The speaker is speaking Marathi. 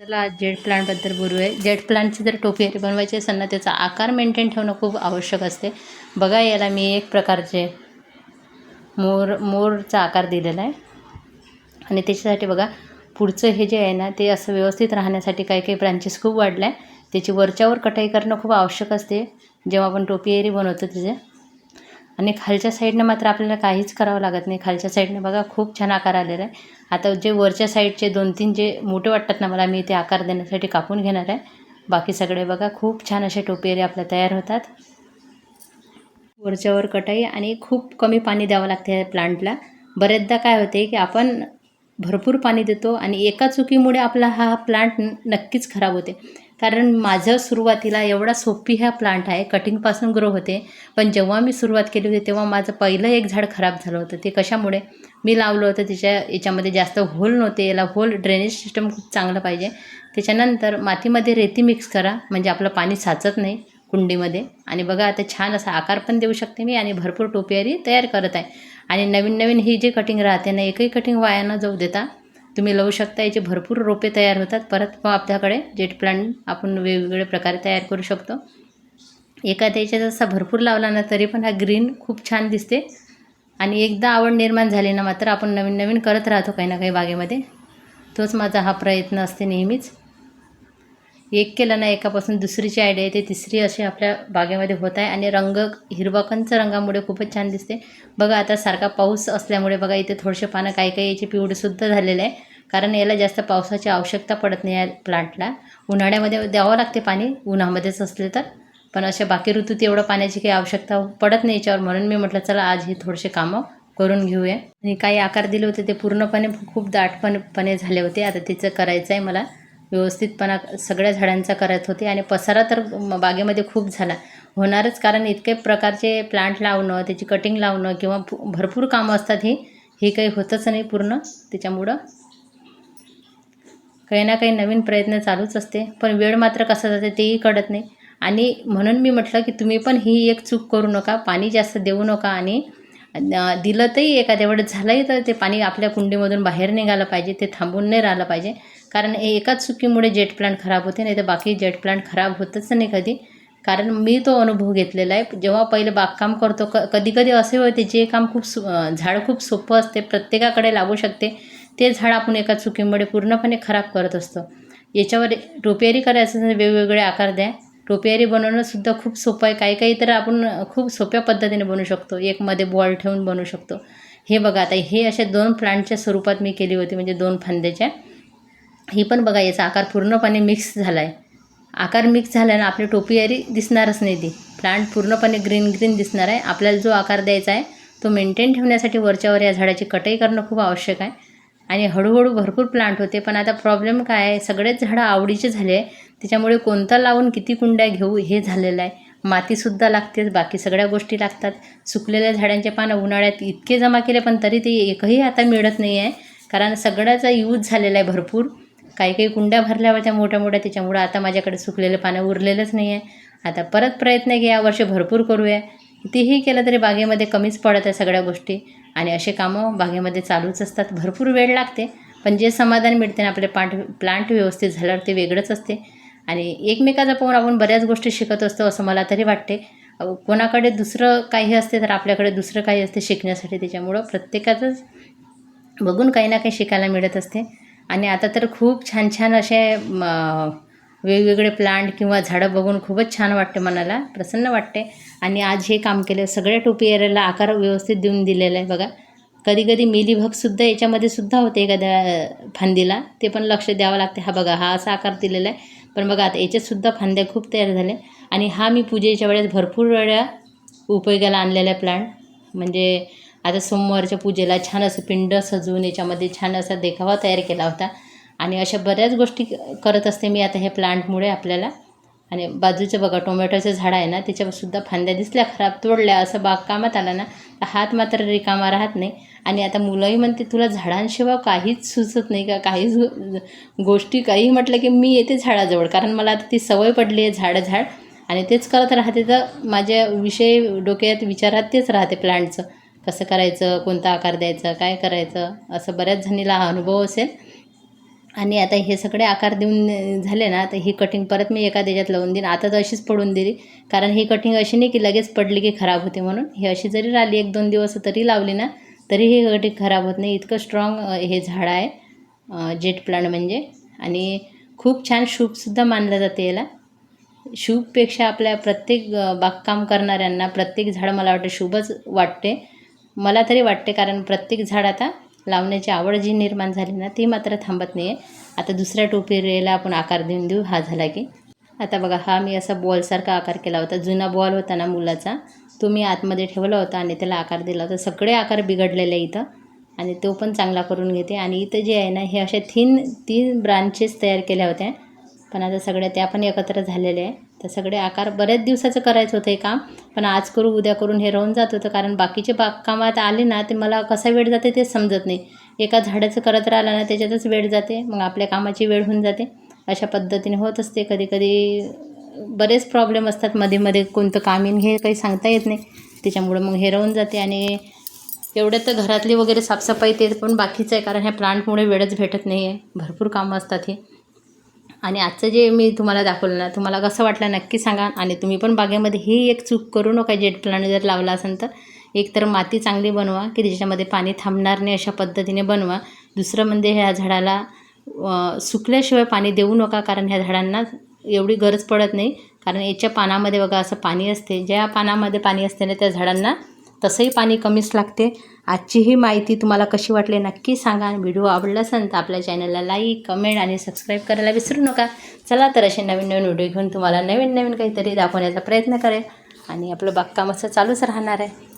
चला आज जेट प्लांटबद्दल बोलूया. जेट प्लांटची जर टोपी बनवायची असेल ना त्याचा आकार मेंटेन ठेवणं खूप आवश्यक असते. बघा याला मी एक प्रकारचे मोर मोरचा आकार दिलेला आहे. आणि त्याच्यासाठी बघा पुढचं हे जे आहे ना ते असं व्यवस्थित राहण्यासाठी काही काही ब्रांचेस खूप वाढल्या आहे त्याची वरच्यावर कटाई करणं खूप आवश्यक असते. जेव्हा आपण टोपी एरी बनवतो तिचे आणि खालच्या साईडनं मात्र आपल्याला काहीच करावं लागत नाही. खालच्या साईडनं बघा खूप छान आकार आलेला आहे. आता जे वरच्या साईडचे दोन तीन जे मोठे वाटतात ना मला मी ते आकार देण्यासाठी कापून घेणार आहे. बाकी सगळे बघा खूप छान असे टोपेरे आपल्या तयार होतात. वरच्यावर कटाई आणि खूप कमी पाणी द्यावं लागते या प्लांटला बरेचदा काय होते की आपण भरपूर पाणी देतो आणि एका चुकीमुळे आपला हा प्लांट नक्कीच खराब होते. कारण माझं सुरुवातीला एवढा सोपी हा प्लांट आहे. कटिंगपासून ग्रो होते. पण जेव्हा मी सुरुवात केली होती तेव्हा माझं पहिलं एक झाड खराब झालं होतं. ते कशामुळे? मी लावलं होतं त्याच्या याच्यामध्ये जास्त होल नव्हते. याला होल ड्रेनेज सिस्टम खूप चांगलं पाहिजे. त्याच्यानंतर मातीमध्ये रेती मिक्स करा. म्हणजे आपलं पाणी साचत नाही कुंडीमध्ये. आणि बघा आता छान असा आकार पण देऊ शकते मी आणि भरपूर टोपियारी तयार करत आहे. आणि नवीन नवीन ही जी कटिंग राहते ना एकही कटिंग वाया न जाऊ देता तुम्ही लावू शकता याचे भरपूर रोपे तयार होतात. परत मग आपल्याकडे जेट प्लांट आपण वेगवेगळ्या प्रकारे तयार करू शकतो. एखाद्या याच्यात जसा भरपूर लावला ना तरी पण हा ग्रीन खूप छान दिसते. आणि एकदा आवड निर्माण झाली ना मात्र आपण नवीन नवीन करत राहतो काही ना काही बागेमध्ये. तोच माझा हा प्रयत्न असते नेहमीच. एक केलं ना एकापासून दुसरीची आयडिया येते तिसरी अशी आपल्या बागेमध्ये होत आहे. आणि रंग हिरवाकंच रंगामुळे खूपच छान दिसते. बघा आता सारखा पाऊस असल्यामुळे बघा इथे थोडेसे पानं काही काही याचे पिवळीसुद्धा झालेले आहे. कारण याला जास्त पावसाची आवश्यकता पडत नाही या प्लांटला उन्हाळ्यामध्ये द्यावं लागते पाणी उन्हामध्येच असले तर. पण अशा बाकी ऋतूत एवढं पाण्याची काही आवश्यकता पडत नाही याच्यावर. म्हणून मी म्हटलं चला आज हे थोडेसे कामं करून घेऊया. आणि काही आकार दिले होते ते पूर्णपणे खूप दाटपणपणे झाले होते. आता तिचं करायचं आहे मला. व्यवस्थितपणा सगळ्या झाडांचा करत होते आणि पसारा तर बागेमध्ये खूप झाला. होणारच कारण इतके प्रकारचे प्लांट लावणं त्याची कटिंग लावणं किंवा भरपूर कामं असतात हे हे काही होतच नाही पूर्ण. त्याच्यामुळं काही ना काही नवीन प्रयत्न चालूच असते. पण वेळ मात्र कसा जाते तेही कळत नाही. आणि म्हणून मी म्हटलं की तुम्ही पण ही एक चूक करू नका पाणी जास्त देऊ नका आणि दिलं तरी एखाद्या वेळेस झालंही तर ते पाणी आपल्या कुंडीमधून बाहेर निघालं पाहिजे ते थांबून नाही राहिलं पाहिजे. कारण एकाच चुकीमुळे जेट प्लांट खराब होते नाही तर बाकी जेट प्लांट खराब होतच नाही कधी. कारण मी तो अनुभव घेतलेला आहे. जेव्हा पहिले बागकाम करतो क कधी कधी असे होते जे काम खूप सु झाड खूप सोपं असते प्रत्येकाकडे लागू शकते ते झाड आपण एका चुकीमुळे पूर्णपणे खराब करत असतो. याच्यावर टोपियारी करायचं असेल वेगवेगळे आकार द्या. टोपियारी बनवणंसुद्धा खूप सोपं आहे. काही काही तर आपण खूप सोप्या पद्धतीने बनवू शकतो. एकमध्ये बॉल ठेवून बनवू शकतो. हे बघा आता हे अशा दोन प्लांटच्या स्वरूपात मी केली होती म्हणजे दोन फांद्याच्या. ही पण बघा याचा आकार पूर्णपणे मिक्स झाला आहे आकार मिक्स झाल्यानं आपली टोपियारी दिसणारच नाही ती. प्लांट पूर्णपणे ग्रीन ग्रीन दिसणार आहे. आपल्याला जो आकार द्यायचा आहे तो मेंटेन ठेवण्यासाठी वरच्यावर या झाडाची कटई करणं खूप आवश्यक आहे. आणि हळूहळू भरपूर प्लांट होते पण आता प्रॉब्लेम काय आहे? सगळेच झाडं आवडीचे झाले आहे त्याच्यामुळे कोणतं लावून किती कुंड्या घेऊ हे झालेलं आहे. मातीसुद्धा लागतेच बाकी सगळ्या गोष्टी लागतात. सुकलेल्या झाडांचे पानं उन्हाळ्यात इतके जमा केले पण तरी ते एकही आता मिळत नाही आहे कारण सगळ्याचा यूज झालेला आहे भरपूर. काही काही कुंड्या भरल्या होत्या मोठ्या मोठ्या त्याच्यामुळं आता माझ्याकडे सुकलेलं पानं उरलेलंच नाही आहे आता परत प्रयत्न की यावर्षी भरपूर करूया. कितीही केलं तरी बागेमध्ये कमीच पडत आहे सगळ्या गोष्टी. आणि असे कामं बागेमध्ये चालूच असतात. भरपूर वेळ लागते. पण जे समाधान मिळते ना आपले पांट प्लांट व्यवस्थित झाल्यावर ते वेगळंच असते. आणि एकमेकाचा पाहून आपण बऱ्याच गोष्टी शिकत असतो असं मला तरी वाटते. कोणाकडे दुसरं काही असते तर आपल्याकडे दुसरं काही असते शिकण्यासाठी. त्याच्यामुळं प्रत्येकाचंच बघून काही ना काही शिकायला मिळत असते. आणि आता तर खूप छान छान असे वेगवेगळे प्लांट किंवा झाडं बघून खूपच छान वाटते मनाला प्रसन्न वाटते. आणि आज हे काम केलं सगळ्या टोपी एरियाला आकार व्यवस्थित देऊन दिलेला आहे बघा. कधी कधी मिलीभगसुद्धा याच्यामध्ये सुद्धा होते एखाद्या फांदीला ते पण लक्ष द्यावं लागते. हा बघा हा असा आकार दिलेला आहे. पण बघा आता याच्यातसुद्धा फांद्या खूप तयार झाल्या. आणि हा मी पूजेच्या वेळेस भरपूर वेळा उपयोगाला आणलेला आहे प्लांट म्हणजे आता सोमवारच्या पूजेला छान असं पिंड सजवून याच्यामध्ये छान असा देखावा तयार केला होता. आणि अशा बऱ्याच गोष्टी करत असते मी आता हे प्लांटमुळे आपल्याला. आणि बाजूचं बघा टोमॅटोचं झाड आहे ना त्याच्यासुद्धा फांद्या दिसल्या खराब तोडल्या असं बागकामात आला ना तर हात मात्र रिकामा राहत नाही. आणि आता मुलंही म्हणते तुला झाडांशिवाय काहीच सुचत नाही का? काहीच गोष्टी काही म्हटलं की मी येते झाडाजवळ कारण मला आता ती सवय पडली आहे झाड झाड. आणि तेच करत राहते तर माझ्या विषय डोक्यात विचारात तेच राहते प्लांटचं. कसं करायचं कोणता आकार द्यायचा काय करायचं असं बऱ्याच जणीला हा अनुभव असेल. आणि आता हे सगळे आकार देऊन झाले ना तर ही कटिंग परत मी एका त्याच्यात लावून देईन. आता तर अशीच पडून दिली. कारण ही कटिंग अशी नाही की लगेच पडली की खराब होते म्हणून. ही अशी जरी राहिली एक दोन दिवस तरी लावली ना तरी ही कटिंग खराब होत नाही. इतकं स्ट्रॉंग हे झाड आहे जेट प्लांट म्हणजे. आणि खूप छान शूपसुद्धा मानलं जाते याला. शूपपेक्षा आपल्या प्रत्येक बागकाम करणाऱ्यांना प्रत्येक झाड मला वाटतं शुभच वाटते. मला तरी वाटते कारण प्रत्येक झाड आता लावण्याची आवड जी निर्माण झाली ना ती मात्र थांबत नाही आहे आता दुसऱ्या टोपीला आपण आकार देऊन देऊ हा झाला की. आता बघा हा मी असा बॉलसारखा आकार केला होता जुना बॉल होता ना मुलाचा. तो मी आतमध्ये ठेवला होता आणि त्याला आकार दिला होता. सगळे आकार बिघडलेले इथं. आणि तो पण चांगला करून घेते. आणि इथं जे आहे ना हे अशा तीन तीन ब्रांचेस तयार केल्या होत्या. पण आता सगळ्या त्या पण एकत्र झालेल्या आहे. तर सगळे आकार बऱ्याच दिवसाचं करायचं होतं हे काम. पण आज करू उद्या करून हे राहून जात होतं. कारण बाकीचे बागकामात आले ना ते मला कसा वेळ जाते ते समजत नाही. एका झाडाचं करत राहिलं ना त्याच्यातच वेळ जाते. मग आपल्या कामाची वेळ होऊन जाते. अशा पद्धतीने होत असते. कधी कधी बरेच प्रॉब्लेम असतात. मध्ये मध्ये कोणतं काम येईन हे काही सांगता येत नाही. त्याच्यामुळं मग हे राहून जाते. आणि एवढ्यात तर घरातली वगैरे साफसफाई ते पण बाकीचं आहे. कारण ह्या प्लांटमुळे वेळच भेटत नाही आहे भरपूर कामं असतात हे. आणि आजचं जे मी तुम्हाला दाखवलं ना तुम्हाला कसं वाटलं नक्की सांगा आणि तुम्ही पण बागेमध्ये ही एक चूक करू नका जेट प्लांट जर लावला असेल तर. एक तर माती चांगली बनवा की त्याच्यामध्ये पाणी थांबणार नाही अशा पद्धतीने बनवा. दुसरं म्हणजे ह्या झाडाला सुकल्याशिवाय पाणी देऊ नका कारण ह्या झाडांना एवढी गरज पडत नाही. कारण याच्या पानामध्ये बघा असं पाणी असते. ज्या पानामध्ये पाणी असते ना त्या झाडांना तसंही पाणी कमीच लागते. आजची ही माहिती तुम्हाला कशी वाटली नक्की सांगा. व्हिडिओ आवडला असेल तर आपल्या चॅनलला लाईक कमेंट आणि सबस्क्राईब करायला विसरू नका. चला तर असे नवीन नवीन व्हिडिओ घेऊन तुम्हाला नवीन नवीन काहीतरी दाखवण्याचा प्रयत्न करेल. आणि आपलं बागकाम असं चालूच राहणार आहे.